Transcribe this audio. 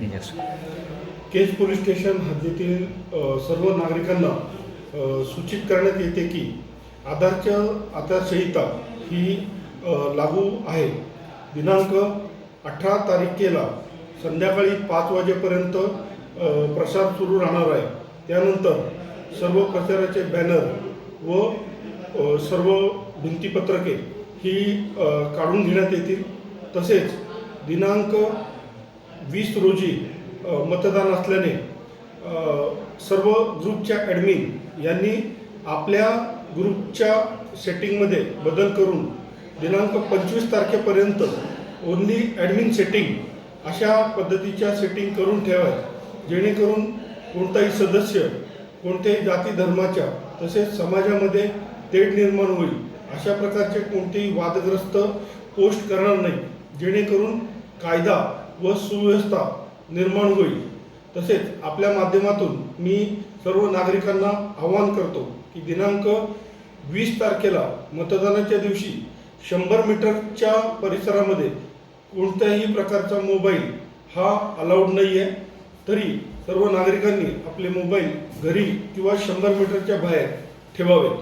Yes. Kaij police station हद्दीतील सर्व नागरिकांना सूचित करण्यात येते की आधारच्या आचारसंहिता ही लागू आहे. दिनांक अठरा तारखेला संध्याकाळी पाच वाजेपर्यंत प्रसार सुरू राहणार आहे. त्यानंतर सर्व प्रचाराचे बॅनर व सर्व भिंतीपत्रके ही काढून घेण्यात येतील. तसेच दिनांक वीस रोजी मतदान असल्याने सर्व ग्रुपच्या ॲडमिन यांनी आपल्या ग्रुपच्या सेटिंगमध्ये बदल करून दिनांक पंचवीस तारखेपर्यंत ओन्ली ॲडमिन सेटिंग अशा पद्धतीच्या सेटिंग करून ठेवाय. जेणेकरून कोणताही सदस्य कोणत्याही जाती धर्माच्या तसेच समाजामध्ये तेढ निर्माण होईल. अशा प्रकारचे कोणतेही वादग्रस्त पोस्ट करणार नाही. जेणेकरून कायदा व सुव्यवस्था निर्माण होईल. तसेच आपल्या माध्यमातून मी सर्व नागरिकांना आवाहन करतो की दिनांक वीस तारखेला मतदानाच्या दिवशी शंभर मीटरच्या परिसरामध्ये कोणत्याही प्रकारचा मोबाईल हा अलाउड नाही आहे तरी सर्व नागरिकांनी आपले मोबाईल घरी किंवा शंभर मीटरच्या बाहेर ठेवावेत.